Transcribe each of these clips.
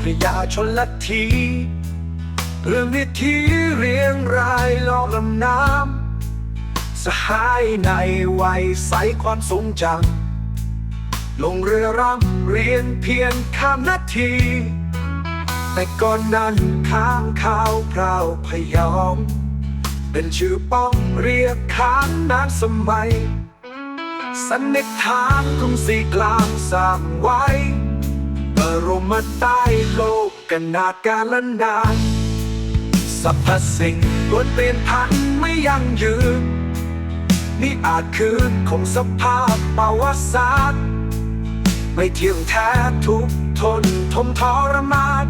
พระยาชนละทีเรื่องนิทีเรียงรายลองลำน้ำสหายในวัยใสความทรงจำลงเรือรำเรียนเพียงข้ามนาที แต่ก่อนนั้นข้างข้าวพราวพยอม เป็นชื่อป้องเรียกค้างนานสมัย สันนิษฐานกรุงศรีกลางสร้างไว้ บรมใต้โลกกันนาดกาลนานสรรพสิ่งล้วนเปลี่ยนพันไม่ยั่งยืน นี่อาจคือคงสภาพประวัติศาสตร์ ไม่เที่ยงแท้ทุกทนทมทรมาน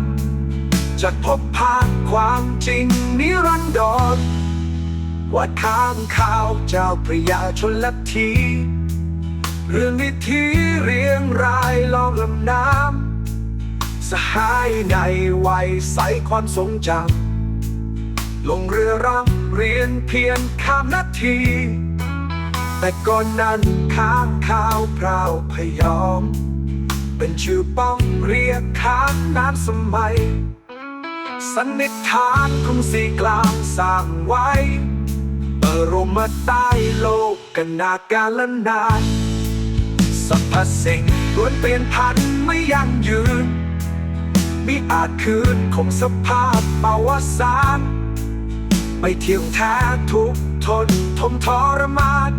จะพบผ่านความจริงนิรันดรว่าข้างข่าวเจ้าพระยาชนละที เรื่องนิทีเรียงรายลองลำน้ำ สหายในวัยใสความทรงจำลงเรือรำเรียนเพียงข้ามนาที แต่ก่อนนั้นข้างข้าวพราวพยอม เป็นชื่อป้องเรียกค้างนานสมัย สันนิษฐานกรุงศรีกลางสร้างไว้บรมใต้โลกกันนาการละนานสรรพสิ่งล้วนเปลี่ยนพันไม่ยั่งยืน มิอาจคืนคงสภาพประวัติศาสตร์ไม่เที่ยงแท้ทุกทนทมทรมาน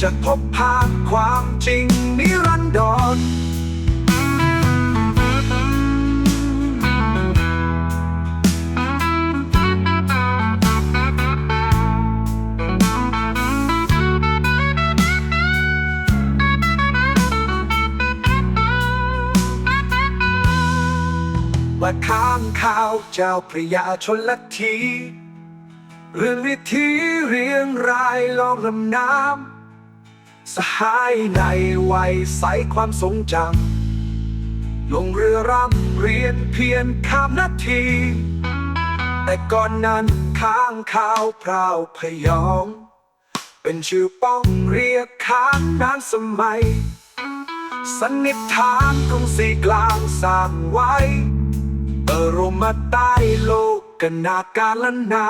จะพบภาพความจริงนิรันดร ว่าข้างข่าวเจ้าพระยาชนละทีเรื่องวิธีเรียงรายลองลำน้ำสหายในวัยใสความทรงจำลงเรือรำเรียนเพียงข้ามนาที แต่ก่อนนั้นข้างข่าวพราวพยอมเป็นชื่อป้องเรียกค้างนานสมัยสันนิษฐานกรุงศรีกลางสร้างไว้ รมใต้โลกกนาการลนา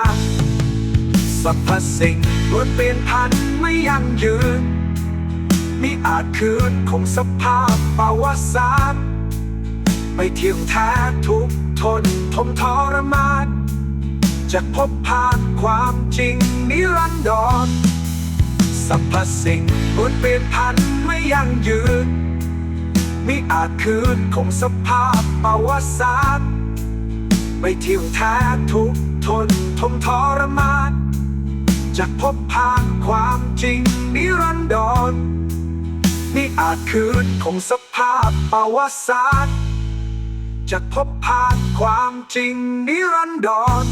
สรรพสิ่งล้วนเปลี่ยนพันไม่ยั่งยืนมิอาจคืนคงสภาพประวัติศาสตร์ไม่เที่ยงแท้ทุกทนทมทรมานจะพบผ่านความจริงนิรันดรสรรพสิ่งล้วนเปลี่ยนพันไม่ยั่งยืนมิอาจคืนคงสภาพประวัติศาสตร์ ไม่เที่ยงแท้ทุกทนทมทรมานจะพบผ่านความจริงนิรันดรนี่อาจคืนของสภาพประวัติศาสตร์จะพบผ่านความจริงนิรันดร